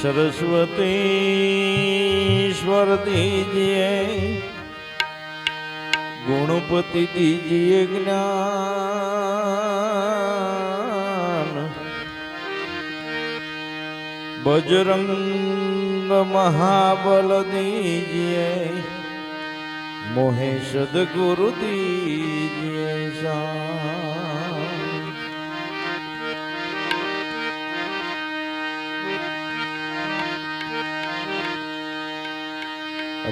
સરસ્વતી સ્વરતીજીએ ગુણપતિ દીજીએ જ્ઞાન. બજરંગ મહાબલ દીજીએ મોહે સદગુરુ દીજીએ સા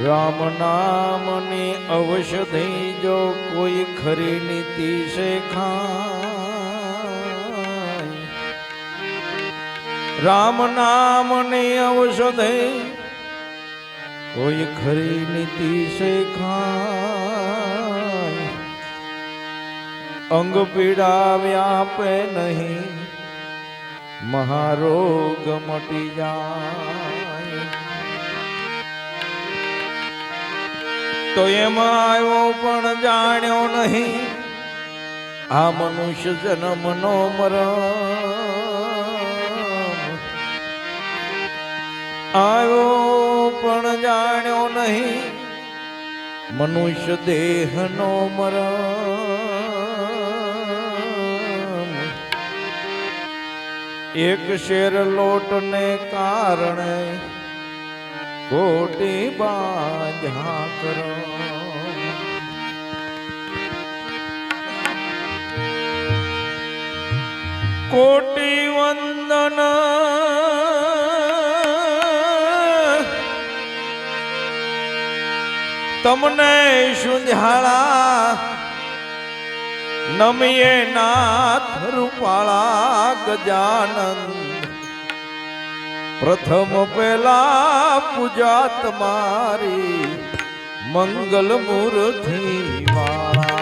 રામ નામની ઔષધિ જો કોઈ ખરી નીતિ ખાય રામ નામની ઔષધિ કોઈ ખરી નીતિ સે ખાય અંગ પીડા વ્યાપે નહીં, મહારોગ મટી જાય. તો એમાં આવ્યો, પણ જાણ્યો નહીં. આ મનુષ્ય જન્મનો મરમ આવ્યો, પણ જાણ્યો નહીં. મનુષ્ય દેહનો મરમ એક શેર લોટને કારણે કોટી બાંધ્યા કરો કોટી વંદન તમને સુંધાળા નમીએ નાથ રૂપાળા ગજાનંદ પ્રથમ પેલા પૂજા તમારી મંગલ મૂર્તિ વાળા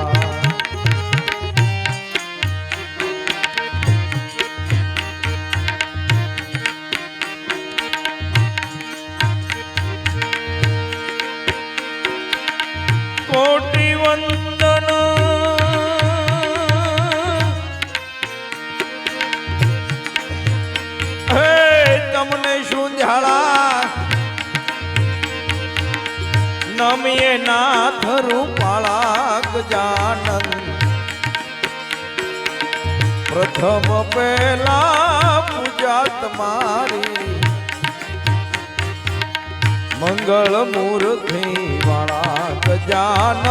નમીએ નાથ રૂપાળા ગજાનંદ પ્રથમ પહેલા પૂજા તમારી મંગળ મૂર્તિ વાળા ગજાનંદ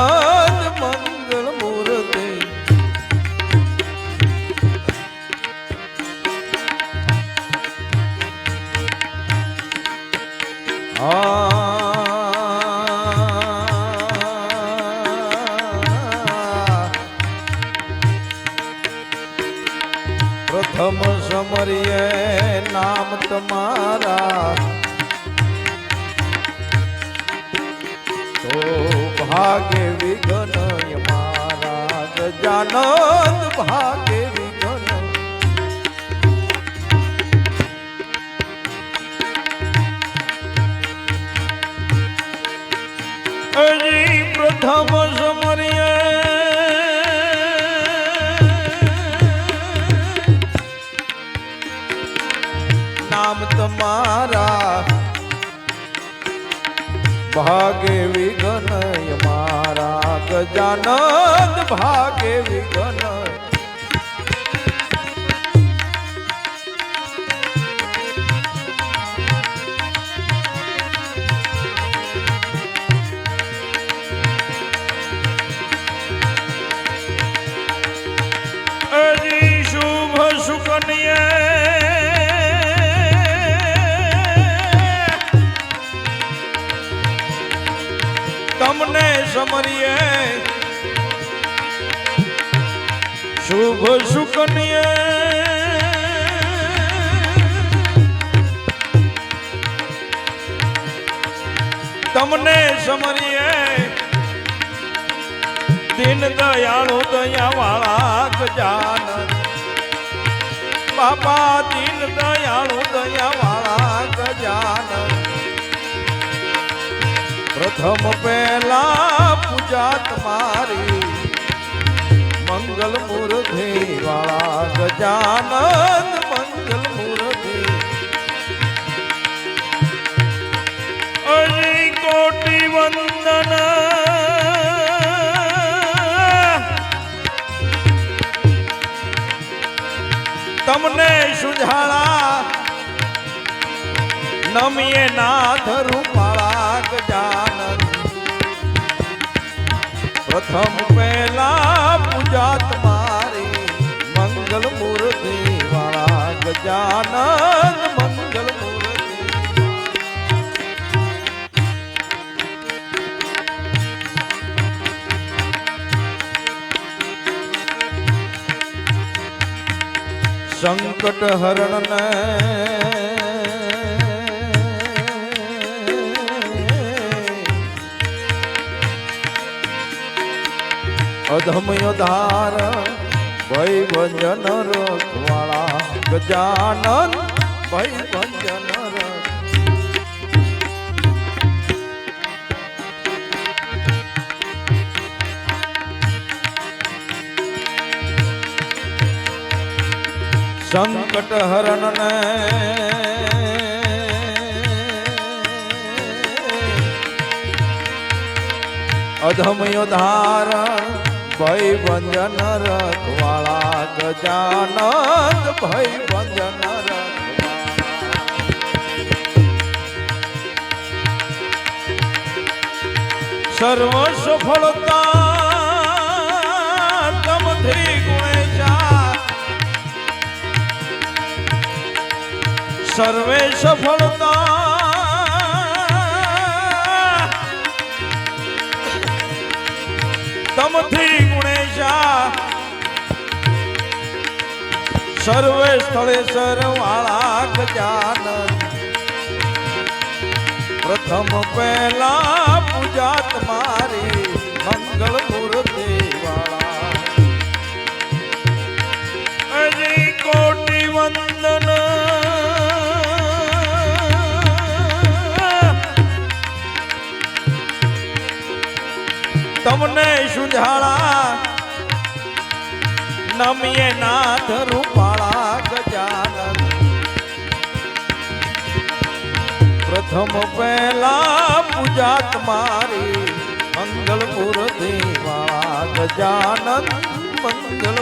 મંગળ મૂર્તિ. આ તમારા તો ભાગે વિઘન મારા ગજાનંદ ભાગે વિઘન હજી પ્રથમ ભાગે વિઘન મારા ગજાનંદ ભાગે વિઘન. શુભ સુકન્ય તમને સમરીએ. દિન દયાળુ દયા વાળા ગજાન બાપા, દિન દયાળુ દયા વાળા ગજાન પ્રથમ પહેલા પૂજા તમારી મંગલ મૂર્તિ વાળા ગજાનન મંગલ મૂર્તિ અરે કોટી વંદના. તમને સુઝાળા નમીએ નાથ રૂ પ્રથમ પહેલા પૂજા તમારી મંગલ મૂર્તિ વાળા ગજાનંદ મંગલ સંકટ હરણ ને અધમય ધાર ભય ભંજન રખવાળા ગજાનન ભય ભંજન સંકટ હરણ ને અધમય ધારણ ભય ભંજન રખવાળા ગજાનંદ ભય ભંજન સર્વ સફળતા તમથી ગુણેશા. સર્વે સફળતા તમથી ગુણેશા. સર્વે સ્થળે સરવાળા ગજાન પ્રથમ પહેલા પૂજા તમારી મંગળ નમીએ નાથ રૂપાળા ગજાનંદ પ્રથમ પહેલા પૂજા તમારી મંગલ મૂર્તિ વાળા ગજાનંદ મંગલ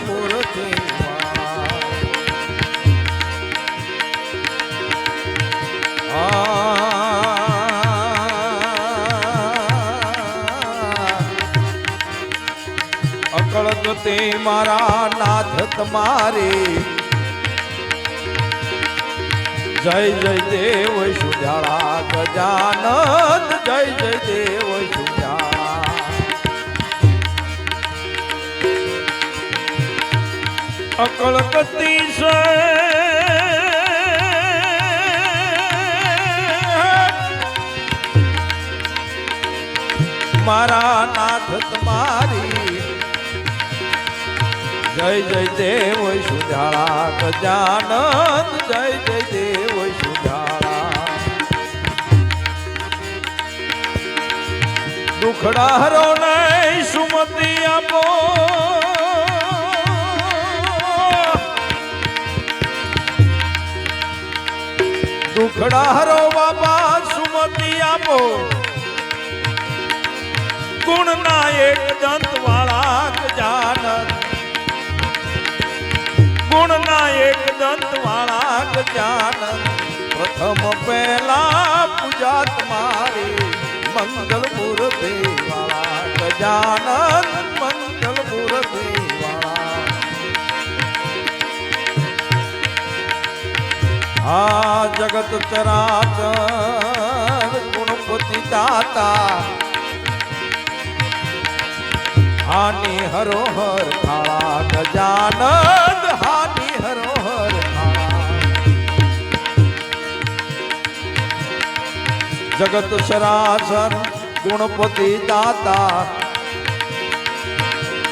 ગતિ મારા નાથ તમારે જય જય દેવ સુધારા ગજાનંદ, જય જય દેવ સુધારા અકળ ગતિ જય જય દેવ સુધારા ગજાનંદ જય જય દેવ સુધારા દુખડા હરો ને સુમતિ આપો. દુખડા હરો બાબા સુમતિ આપો. ગુણ ના એક દંત વાળા ગજાનંદ ગુણ ના એક દંત વાળા ગજાનંદ પ્રથમ પહેલા પૂજા તમારી મંગલપુર મૂર્તિ વાળા ગજાનંદ મંગલ મૂર્તિ વાળા આ જગત ચરાચર ગુણપતિ દાતા. હાની હરોહર ખાળા ગજાનંદ જગત સરાસર ગુણપતિ દાતા.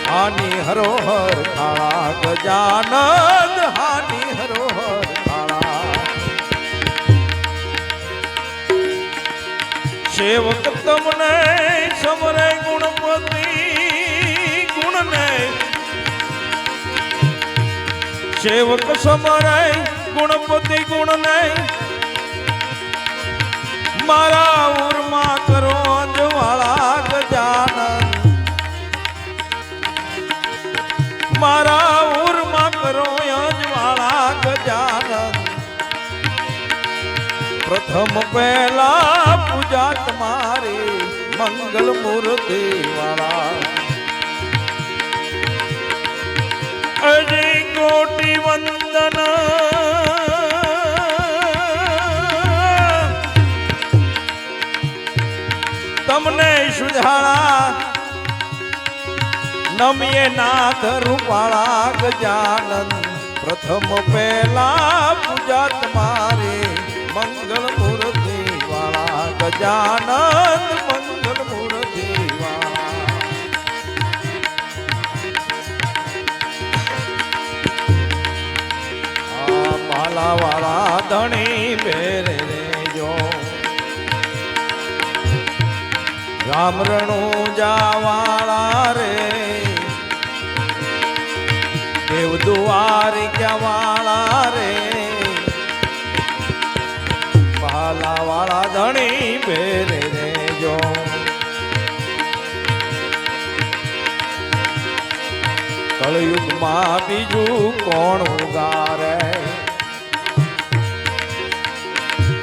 હાની હરોહર કાળા ગજાનંદ, હાની હરોહર કાળા સેવક તમને સમરે ગુણપતિ, ગુણને. સેવક સમરે ગુણપતિ, ગુણને. મારા ઉરમાં કરો જવાળા ગજાનન. મારા ઉરમાં કરો અજવાળા ગજાનન. પ્રથમ પહેલા પૂજા તમારી મંગલ મૂર્તિ વાળા. અજય કોટી વંદના સુધાળા નમીએ નાથ રૂપાળા ગજાનંદ પ્રથમ પહેલા પૂજા તમારે મંગળ મૂર્તિ વાળા ગજાનંદ મંગળ રામ રણુ જાવાળા રે. દેવ દુઆરી વાળા રે. પાલા વાળા ધણી ભેરે રે જો. કળયુગમાં બીજું કોણ ઉગારે?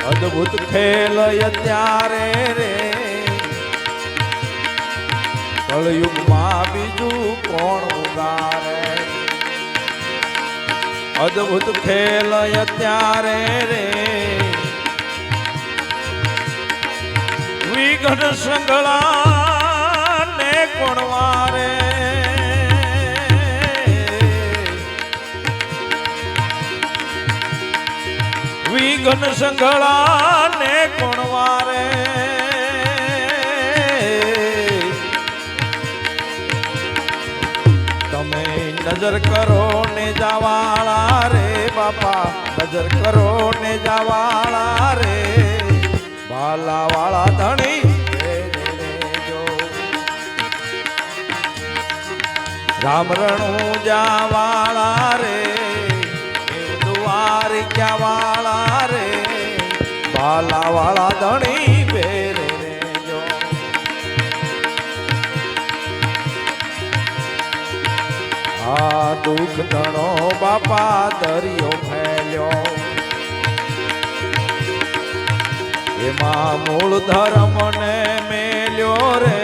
અદ્ભુત ખેલ અત્યારે રે. કળયુગમાં બીજું કોણ ઉગારે અદ્ભુત ખેલ અત્યારે રે. વિઘટ સંગળા ને કોણ વારે? વિઘન સંગળા ને કોણ વારે? નજર કરો ને જાવાળા રે બાપા, નજર કરો ને જવાળા રે બાલા વાળા ધણી રે રે રે જો. રામ રણુ જાવાળા રે દેવ દ્વારિકા વાળા રે બાલા વાળા ધણી દુઃખ ધણો બાપા દરિયો ફેલ્યો. એમાં મૂળ ધર્મ ને મેલ્યો રે.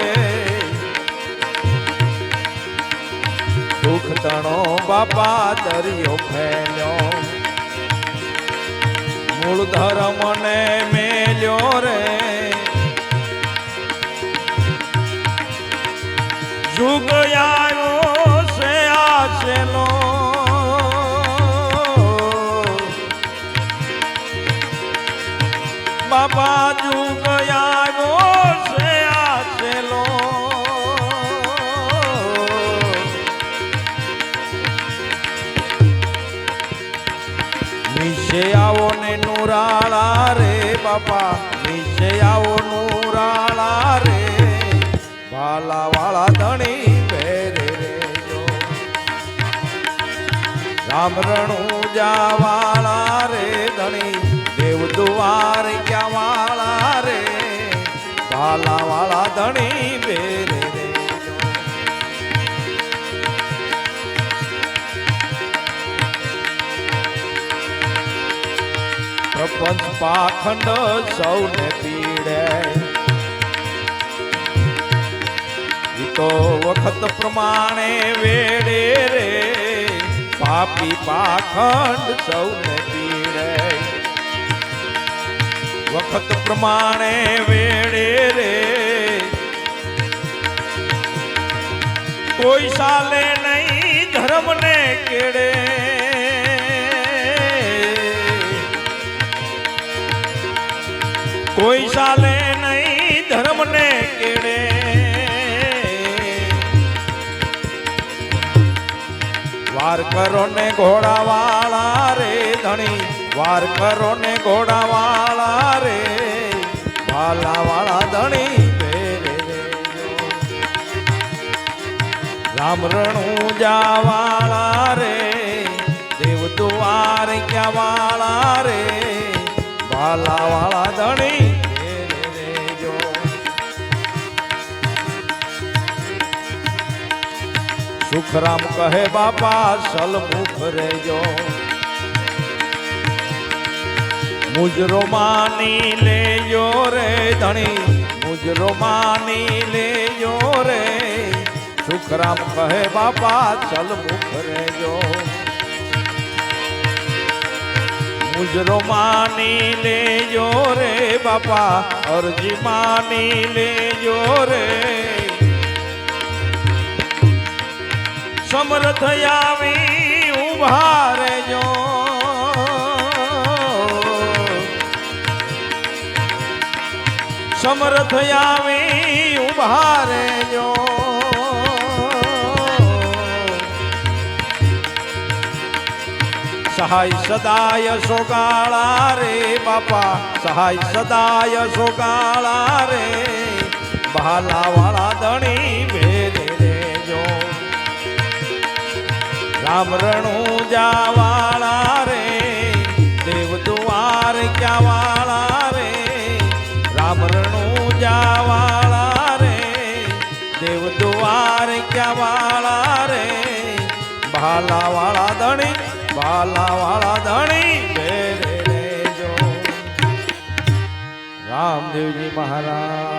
દુઃખ તણો બાપા દરિયો ફેલ્યો. મૂળ ધર્મ ને મેલ્યો રે. નીચે આવો ને નુરાળા રે બાપા. નીચે આવો નુરાળા રે. ભાલા વાળા ધણી પહેરે રે રામરણું જાવાળા રે ધણી. દેવ દુવાર ક્યાં વાળા રે. ભાલા વાળા ધણી પહેરે પ્રપંચ પાખંડ સૌને પીડે. તો વખત પ્રમાણે વેડે રે. પાપી પાખંડ સૌને પીડે. વખત પ્રમાણે વેડે રે. કોઈ સાલે નહીં ધર્મને કેડે. કોઈ સાલે નહીં ધર્મને કેડે. વાર કરો ને ઘોડા વાળા રે ધણી, વાર કરો ને ઘોડા વાળા રે, વાલાવાળા ધણી રામરણું જાવાળા રે દેવ દુવાર ક્યાં વાળા રે ભાલા વાળા ધણી બેરે રે જો. સુખરામ કહે બાપા સલમુખ રેજો મુજરો માની લેજો રે ધણી મુજરો માની લેજો રે સુખરામ કહે બાપા ચલ મુખ રેજો મુજરો માની લેજો રે બાપા, અરજી માની લેજો રે. સમર્થ આવી ઊભા રેજો સમર્થ આવી ઊભા રેજો સહાય સદાય સોગાળા રે બાપા, સહાય સદાય સોગાળા રે. બહાલા વાળા દણી ભેરે રેજો રામ રણુ જાવાળા રે દેવ દુવાર ક્યાં વાળા રે. રામ રણુ જાવાળા રે દેવ દુવાર ક્યાં વાળા રે. ભાલા વાળા ધણી ધણી બેરે રેજો રામદેવજી મહારાજની